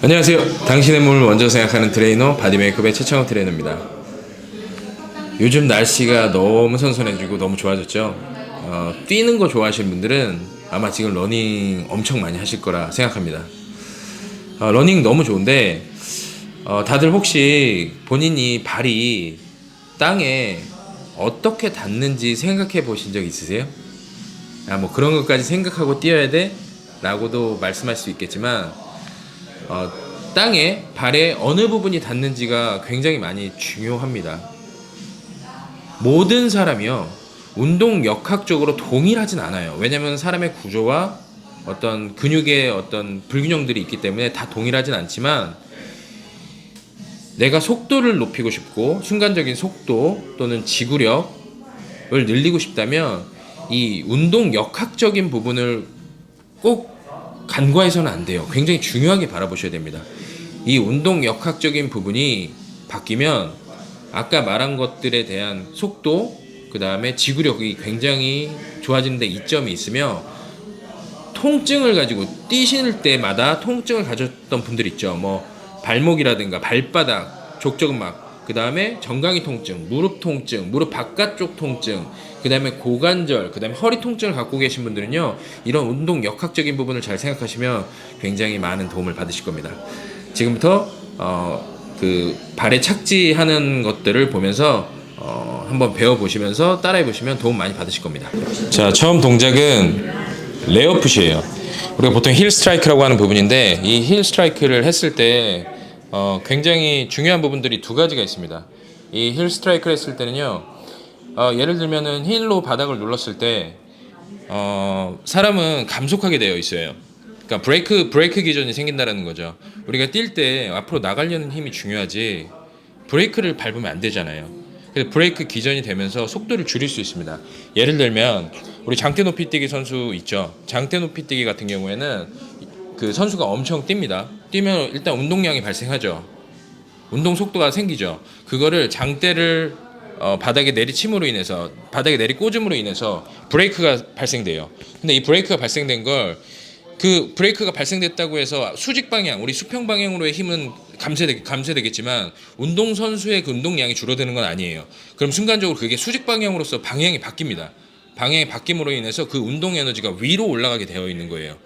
안녕하세요. 당신의 몸을 먼저 생각하는 트레이너 바디메이크업의 최창호 트레이너입니다. 요즘 날씨가 너무 선선해지고 너무 좋아졌죠. 어, 뛰는 거 좋아하시는 분들은 아마 지금 러닝 엄청 많이 하실 거라 생각합니다. 어, 러닝 너무 좋은데 어, 다들 혹시 본인이 발이 땅에 어떻게 닿는지 생각해 보신 적 있으세요? 아, 뭐 그런 것까지 생각하고 뛰어야 돼? 라고도 말씀할 수 있겠지만 어, 땅에 발의 어느 부분이 닿는지가 굉장히 많이 중요합니다. 모든 사람이요 운동 역학적으로 동일하진 않아요. 왜냐하면 사람의 구조와 어떤 근육의 어떤 불균형들이 있기 때문에 다 동일하진 않지만 내가 속도를 높이고 싶고 순간적인 속도 또는 지구력을 늘리고 싶다면 이 운동 역학적인 부분을 꼭 간과해서는 안 돼요. 굉장히 중요하게 바라보셔야 됩니다. 이 운동 역학적인 부분이 바뀌면 아까 말한 것들에 대한 속도, 그 다음에 지구력이 굉장히 좋아지는데 이점이 있으며 통증을 가지고 뛰실 때마다 통증을 가졌던 분들 있죠. 뭐 발목이라든가 발바닥, 족저근막, 그 다음에 정강이 통증, 무릎 통증, 무릎 바깥쪽 통증, 그 다음에 고관절, 그 다음에 허리 통증을 갖고 계신 분들은요, 이런 운동 역학적인 부분을 잘 생각하시면 굉장히 많은 도움을 받으실 겁니다. 지금부터 어, 그 발에 착지하는 것들을 보면서 어, 한번 배워보시면서 따라해 보시면 도움 많이 받으실 겁니다. 자, 처음 동작은 레어풋이에요. 우리가 보통 힐 스트라이크라고 하는 부분인데 이 힐 스트라이크를 했을 때 어, 굉장히 중요한 부분들이 두 가지가 있습니다. 이 힐 스트라이크를 했을 때는요, 어, 예를 들면은 힐로 바닥을 눌렀을 때 어, 사람은 감속하게 되어 있어요. 그러니까 브레이크 브레이크 기전이 생긴다라는 거죠. 우리가 뛸 때 앞으로 나가려는 힘이 중요하지 브레이크를 밟으면 안 되잖아요. 그래서 브레이크 기전이 되면서 속도를 줄일 수 있습니다. 예를 들면 우리 장대 높이 뛰기 선수 있죠. 장대 높이 뛰기 같은 경우에는 그 선수가 엄청 뜁니다. 뛰면 일단 운동량이 발생하죠. 운동 속도가 생기죠. 그거를 장대를 어, 바닥에 내리침으로 인해서 바닥에 내리 꽂음으로 인해서 브레이크가 발생돼요. 근데 이 브레이크가 발생된 걸 그 브레이크가 발생됐다고 해서 수직 방향, 우리 수평 방향으로의 힘은 감쇄되, 감쇄되겠지만 운동 선수의 그 운동량이 줄어드는 건 아니에요. 그럼 순간적으로 그게 수직 방향으로서 방향이 바뀝니다. 방향이 바뀜으로 인해서 그 운동 에너지가 위로 올라가게 되어 있는 거예요.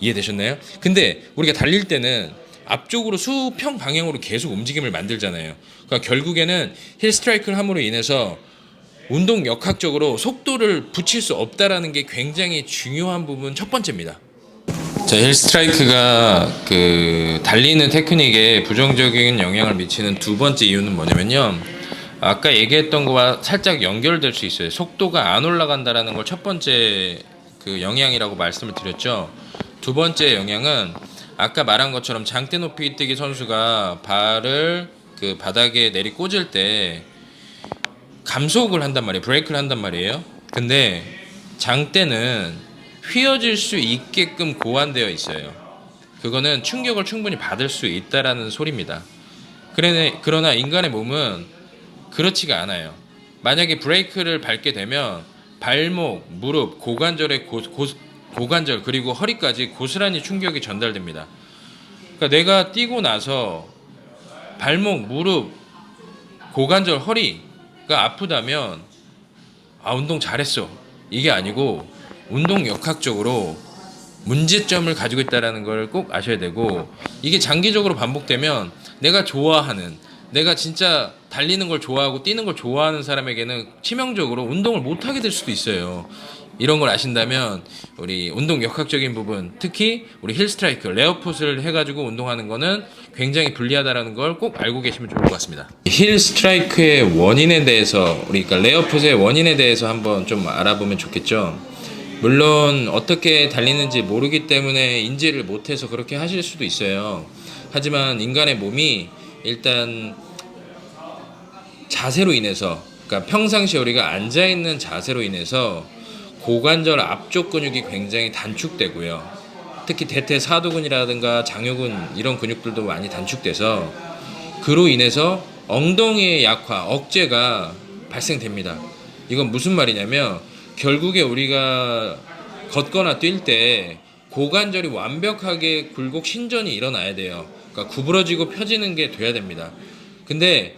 이해되셨나요? 근데 우리가 달릴 때는 앞쪽으로 수평 방향으로 계속 움직임을 만들잖아요. 그러니까 결국에는 힐 스트라이크를 함으로 인해서 운동 역학적으로 속도를 붙일 수 없다라는 게 굉장히 중요한 부분 첫 번째입니다. 자, 힐 스트라이크가 그 달리는 테크닉에 부정적인 영향을 미치는 두 번째 이유는 뭐냐면요. 아까 얘기했던 거와 살짝 연결될 수 있어요. 속도가 안 올라간다라는 걸 첫 번째 그 영향이라고 말씀을 드렸죠. 두 번째 영향은 아까 말한 것처럼 장대 높이 뛰기 선수가 발을 그 바닥에 내리 꽂을 때 감속을 한단 말이에요. 브레이크를 한단 말이에요. 근데 장대는 휘어질 수 있게끔 고안되어 있어요. 그거는 충격을 충분히 받을 수 있다라는 소리입니다. 그러나 인간의 몸은 그렇지가 않아요. 만약에 브레이크를 밟게 되면 발목, 무릎, 고관절의 고, 고, 고관절 그리고 허리까지 고스란히 충격이 전달됩니다. 그러니까 내가 뛰고 나서 발목, 무릎, 고관절, 허리가 아프다면 아 운동 잘했어 이게 아니고 운동 역학적으로 문제점을 가지고 있다라는 걸 꼭 아셔야 되고 이게 장기적으로 반복되면 내가 좋아하는 내가 진짜 달리는 걸 좋아하고 뛰는 걸 좋아하는 사람에게는 치명적으로 운동을 못 하게 될 수도 있어요. 이런 걸 아신다면 우리 운동 역학적인 부분 특히 우리 힐 스트라이크 레어풋을 해가지고 운동하는 거는 굉장히 불리하다라는 걸 꼭 알고 계시면 좋을 것 같습니다. 힐 스트라이크의 원인에 대해서 그러니까 레어풋의 원인에 대해서 한번 좀 알아보면 좋겠죠. 물론 어떻게 달리는지 모르기 때문에 인지를 못해서 그렇게 하실 수도 있어요. 하지만 인간의 몸이 일단 자세로 인해서 그러니까 평상시 우리가 앉아 있는 자세로 인해서 고관절 앞쪽 근육이 굉장히 단축되고요. 특히 대퇴사두근이라든가 장요근 이런 근육들도 많이 단축돼서 그로 인해서 엉덩이의 약화, 억제가 발생됩니다. 이건 무슨 말이냐면 결국에 우리가 걷거나 뛸 때 고관절이 완벽하게 굴곡 신전이 일어나야 돼요. 그러니까 구부러지고 펴지는 게 돼야 됩니다. 근데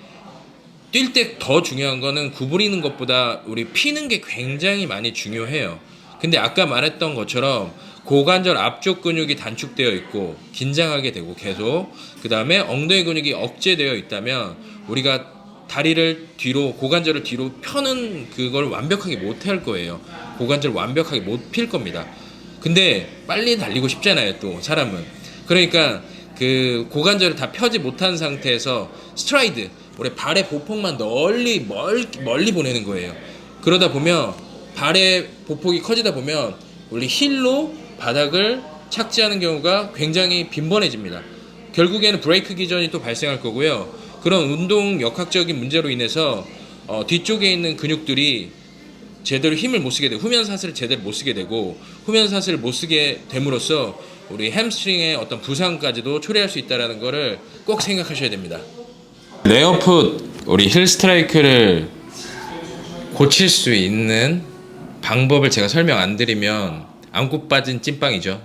뛸 때 더 중요한 거는 구부리는 것보다 우리 피는 게 굉장히 많이 중요해요. 근데 아까 말했던 것처럼 고관절 앞쪽 근육이 단축되어 있고 긴장하게 되고 계속 그 다음에 엉덩이 근육이 억제되어 있다면 우리가 다리를 뒤로 고관절을 뒤로 펴는 그걸 완벽하게 못 할 거예요. 고관절 완벽하게 못 필 겁니다. 근데 빨리 달리고 싶잖아요, 또 사람은. 그러니까 그 고관절을 다 펴지 못한 상태에서 스트라이드, 우리 발의 보폭만 널리 멀, 멀리 보내는 거예요. 그러다 보면 발의 보폭이 커지다 보면 우리 힐로 바닥을 착지하는 경우가 굉장히 빈번해집니다. 결국에는 브레이크 기전이 또 발생할 거고요. 그런 운동 역학적인 문제로 인해서 어, 뒤쪽에 있는 근육들이 제대로 힘을 못 쓰게 되고 후면 사슬을 제대로 못 쓰게 되고 후면 사슬을 못 쓰게 됨으로써 우리 햄스트링의 어떤 부상까지도 초래할 수 있다라는 거를 꼭 생각하셔야 됩니다. 레어풋 우리 힐 스트라이크를 고칠 수 있는 방법을 제가 설명 안 드리면 안고 빠진 찐빵이죠.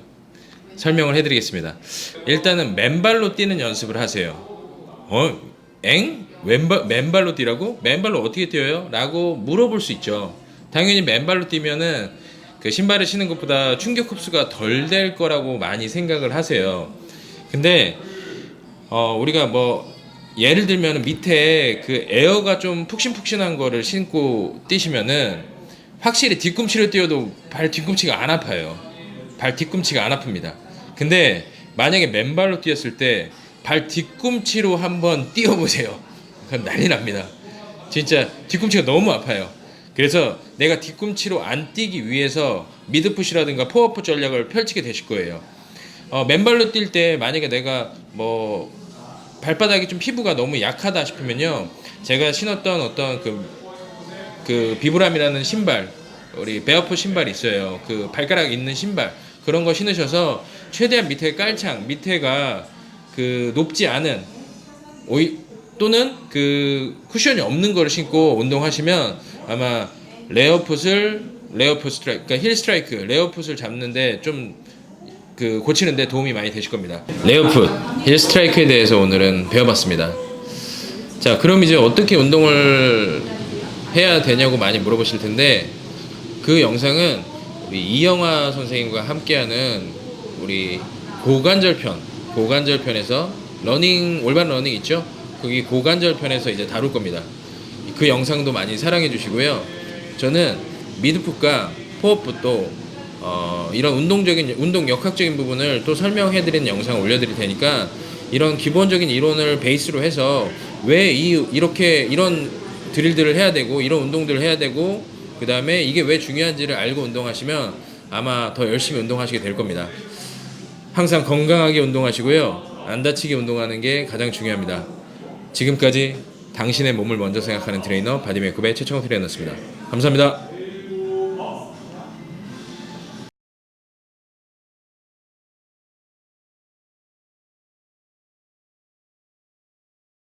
설명을 해드리겠습니다. 일단은 맨발로 뛰는 연습을 하세요. 어? 엥? 왼발, 맨발로 뛰라고? 맨발로 어떻게 뛰어요? 라고 물어볼 수 있죠. 당연히 맨발로 뛰면은 그 신발을 신는 것보다 충격 흡수가 덜 될 거라고 많이 생각을 하세요. 근데 어, 우리가 뭐 예를 들면 밑에 그 에어가 좀 푹신푹신한 거를 신고 뛰시면은 확실히 뒤꿈치로 뛰어도 발 뒤꿈치가 안 아파요. 발 뒤꿈치가 안 아픕니다. 근데 만약에 맨발로 뛰었을 때 발 뒤꿈치로 한번 뛰어보세요. 그럼 난리 납니다. 진짜 뒤꿈치가 너무 아파요. 그래서 내가 뒤꿈치로 안 뛰기 위해서 미드푸시라든가 포어프 전략을 펼치게 되실 거예요. 어, 맨발로 뛸 때 만약에 내가 뭐 발바닥이 좀 피부가 너무 약하다 싶으면요. 제가 신었던 어떤 그, 그 비브람이라는 신발, 우리 베어포 신발이 있어요. 그 발가락 있는 신발. 그런 거 신으셔서 최대한 밑에 깔창, 밑에가 그 높지 않은 오이 또는 그 쿠션이 없는 거를 신고 운동하시면 아마 레어풋을 레어풋 스트라이크, 그러니까 힐 스트라이크, 레어풋을 잡는데 좀 그 고치는데 도움이 많이 되실 겁니다. 레어풋, 힐 스트라이크에 대해서 오늘은 배워봤습니다. 자, 그럼 이제 어떻게 운동을 해야 되냐고 많이 물어보실 텐데 그 영상은 우리 이영화 선생님과 함께하는 우리 고관절 편, 고관절 편에서 러닝 올바른 러닝 있죠? 거기 고관절 편에서 이제 다룰 겁니다. 그 영상도 많이 사랑해 주시고요. 저는 미드풋과 포어풋도 어, 이런 운동적인 운동 역학적인 부분을 또 설명해 드리는 영상을 올려 드릴 테니까 이런 기본적인 이론을 베이스로 해서 왜 이 이렇게 이런 드릴들을 해야 되고 이런 운동들을 해야 되고 그다음에 이게 왜 중요한지를 알고 운동하시면 아마 더 열심히 운동하시게 될 겁니다. 항상 건강하게 운동하시고요. 안 다치게 운동하는 게 가장 중요합니다. 지금까지 당신의 몸을 먼저 생각하는 트레이너 바디메이크업의 최청호 트레이너였습니다. 감사합니다.